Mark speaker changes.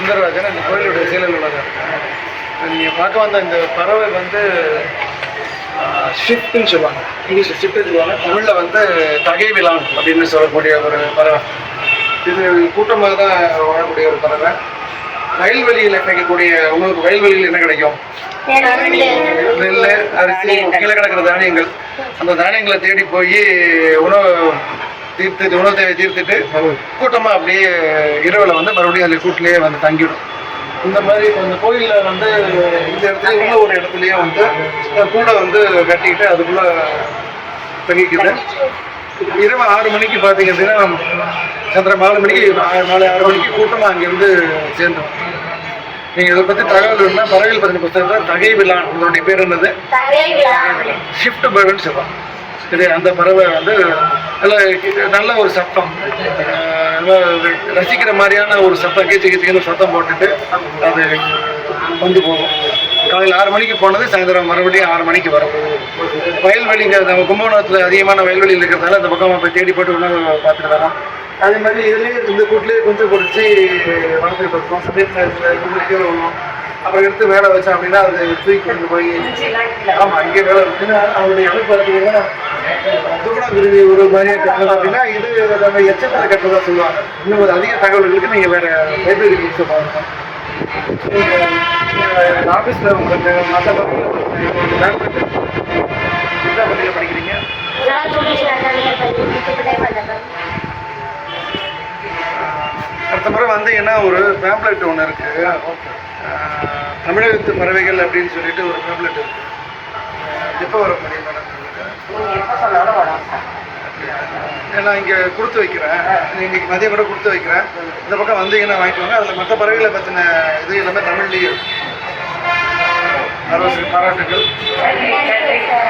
Speaker 1: சுந்தரராஜன் இந்த கோயிலுடைய செயலர் உள்ளாங்க நீங்கள் பார்க்க வந்த இந்த பறவை வந்து ஷிஃப்ட்னு சொல்லுவாங்க. இங்கிலீஷில் ஷிஃப்ட்னு சொல்லுவாங்க. தமிழில் வந்து தகைவிலான் அப்படின்னு சொல்லக்கூடிய ஒரு பறவை. இது கூட்டமாக தான் வாழக்கூடிய ஒரு பறவை. வயல்வெளியில் கிடைக்கக்கூடிய உங்களுக்கு வயல்வெளியில் என்ன கிடைக்கும்? நெல் அரிசி கீழே கிடக்கிற தானியங்கள். அந்த தானியங்களை தேடி போய் உணவு தீர்த்துட்டு உணவு தேவை தீர்த்துட்டு கூட்டமாக அப்படியே இரவில் வந்து மறுபடியும் அதில் கூட்டிலேயே வந்து தங்கிடும். இந்த மாதிரி இந்த கோயிலில் வந்து இந்த இடத்துல உள்ள ஒரு இடத்துலயே வந்து கூடை வந்து கட்டிக்கிட்டு அதுக்குள்ள தங்கிக்குது. இரவு ஆறு மணிக்கு பார்த்தீங்க அப்படின்னா சாயந்தரம் நாலு மணிக்கு ஆறு நாலு ஆறு மணிக்கு கூட்டமாக அங்கேருந்து சேர்ந்துடும் நீங்கள் இதை பற்றி தகவல் இருந்தால் பறவைகள் பற்றின புத்தகத்தில் தகை விழான் உங்களுடைய பேர் என்னது? ஷிஃப்ட் பேர்டுன்னு சொல்லுவாங்க. சரி அந்த பறவை வந்து நல்ல நல்ல ஒரு சத்தம். ரசிக்கிற மாதிரியான ஒரு சத்தம் கீச்சு கீச்சுன்னு சத்தம் போட்டுட்டு அது வந்து போகும். காலையில் ஆறு மணிக்கு போனது சாயந்தரம் மறுபடியும் ஆறு மணிக்கு வரும். வயல்வெளிங்க நம்ம கும்பகோணத்தில் அதிகமான வயல்வெளியில் இருக்கிறதால அந்த பக்கம் போய் தேடி போட்டு உணவு பார்த்துட்டு வரோம். அதே மாதிரி இதுலேயே இந்த கூட்டிலேயே கொஞ்சம் பிடிச்சி வளர்த்துட்டு இருக்கோம் சமயத்தில் கீழே விழுவோம். அப்புறம் எடுத்து வேலை வச்சோம் அப்படின்னா அது தூக்கி கொண்டு போய் ஆமாம் இங்கே வேலை இருக்குன்னா அவருடைய அமைப்பு பார்த்தீங்கன்னா துகுணாகிருதி ஒரு மாதிரியே கட்டுறது அப்படின்னா இது நம்ம எச்சத்தில் கட்டுறதா சொல்லுவாங்க. இன்னும் ஒரு அதிக தகவல்களுக்கு நீங்கள் வேறு லைப்ரரி புக்ஸை பார்க்கணும் ஆஃபீஸில் உங்களுக்கு மற்ற என்ன பள்ளியில் படிக்கிறீங்க? அடுத்த முறை வந்தீங்கன்னா ஒரு பேம்ப்ளெட் ஒன்று இருக்குது ஆஹ், தமிழகத்து பறவைகள் அப்படின்னு சொல்லிட்டு ஒரு பேம்ப்ளெட் இருக்கு. எப்போ வர முடியும் மேடம் நான் இங்கே கொடுத்து வைக்கிறேன். நீங்கள் மதியம் கூட கொடுத்து வைக்கிறேன். இந்த பக்கம் வந்தீங்கன்னா வாங்கிக்கோங்க அதில் மற்ற பறவைகளை பற்றின இது எல்லாமே தமிழ்லேயே. இருக்கும் பாராட்டுகள்.